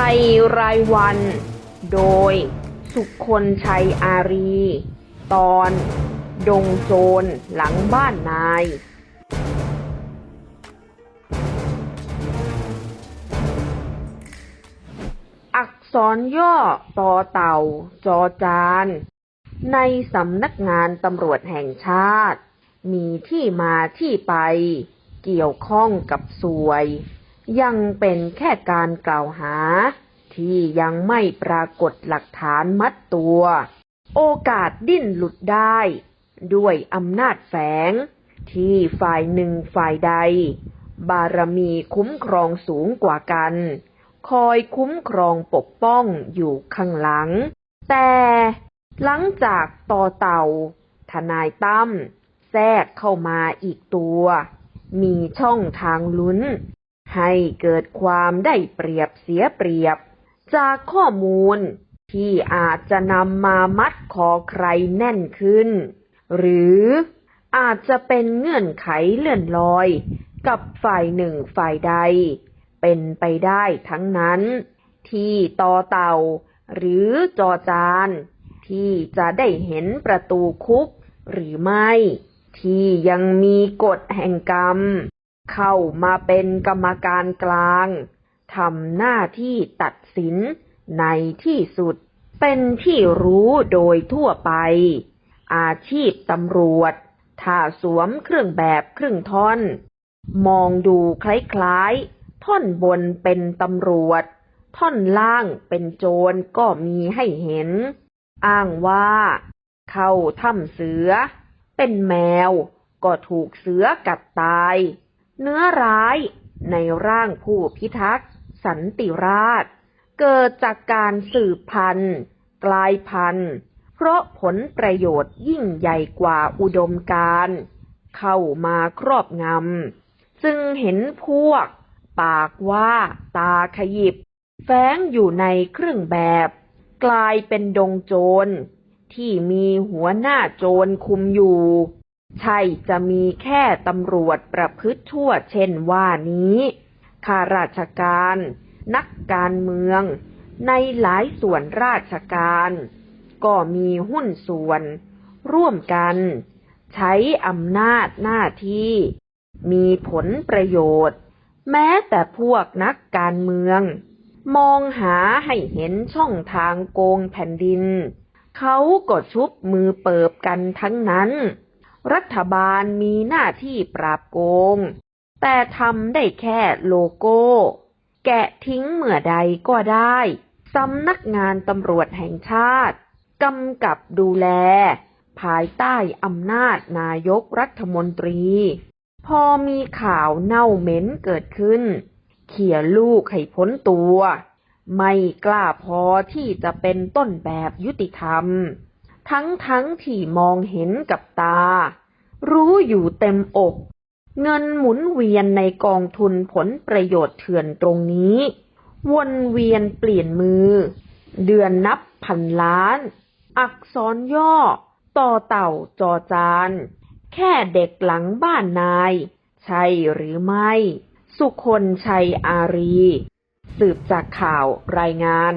ภัยรายวัน โดยสุคนชัยอารี ตอน ดงโจรหลังบ้านนาย อักษรย่อต่อเต่า จอจาน ในสำนักงานตำรวจแห่งชาติ มีที่มาที่ไป เกี่ยวข้องกับสวย ยังเป็นแค่การกล่าวหา ที่ยังไม่ปรากฏหลักฐานมัดตัว โอกาสดิ้นหลุดได้ ด้วยอำนาจแฝง ที่ฝ่ายหนึ่งฝ่ายใด บารมีคุ้มครองสูงกว่ากัน คอยคุ้มครองปกป้องอยู่ข้างหลัง แต่หลังจากต่อเต่า ทนายตั้มแทรกเข้ามาอีกตัว มีช่องทางลุ้น ให้เกิดความได้เปรียบเสียเปรียบ จากข้อมูลที่อาจจะนำมามัดคอใครแน่นขึ้น หรืออาจจะเป็นเงื่อนไขเลื่อนลอย กับฝ่ายหนึ่งฝ่ายใด เป็นไปได้ทั้งนั้น ที่ต่อเต่า หรือจอจาน ที่จะได้เห็นประตูคุกหรือไม่ ที่ยังมีกฎแห่งกรรม เข้ามาเป็นกรรมการกลางทำหน้าที่ตัดสินในที่สุดเป็นที่รู้โดยทั่วไป อาชีพตำรวจ ถ้าสวมเครื่องแบบครึ่งท่อน มองดูคล้ายๆ ท่อนบนเป็นตำรวจ ท่อนล่างเป็นโจรก็มีให้เห็น อ้างว่า เข้าถ้ำเสือ เป็นแมวก็ถูกเสือกัดตาย เนื้อร้ายในร่างผู้พิทักษ์ สันติราษเกิดจากการสืบพันธุ์กลายพันธุ์ เพราะผลประโยชน์ยิ่งใหญ่กว่าอุดมการ เข้ามาครอบงำจึงเห็นพวก ปากว่าตาขยิบ แฝงอยู่ในเครื่องแบบ กลายเป็นดงโจร ที่มีหัวหน้าโจรคุมอยู่ ใช่จะมีแค่ตำรวจประพฤติชั่วเช่นว่านี้ข้าราชการ นักการเมือง ในหลายส่วนราชการ ก็มีหุ้นส่วน ร่วมกัน ใช้อำนาจหน้าที่ มีผลประโยชน์ แม้แต่พวกนักการเมือง มองหาให้เห็นช่องทางโกงแผ่นดิน เขาก็ชุบมือเปิบกันทั้งนั้น รัฐบาลมีหน้าที่ปราบโกง แต่ทำได้แค่โลโก้ แกะทิ้งเมื่อใดก็ได้สำนักงานตำรวจแห่งชาติกำกับดูแล ภายใต้อำนาจนายกรัฐมนตรี พอมีข่าวเน่าเหม็นเกิดขึ้น เขี่ยลูกให้พ้นตัว ไม่กล้าพอที่จะเป็นต้นแบบยุติธรรม ทั้งทั้งที่มองเห็นกับตา รู้อยู่เต็มอก เงินหมุนเวียนในกองทุนผลประโยชน์เถื่อนตรงนี้ วนเวียนเปลี่ยนมือ เดือนนับพันล้าน อักษรย่อ ต่อเต่าจอจาน แค่เด็กหลังบ้านนาย ใช่หรือไม่ สุคนชัยอารี สืบจากข่าวรายงาน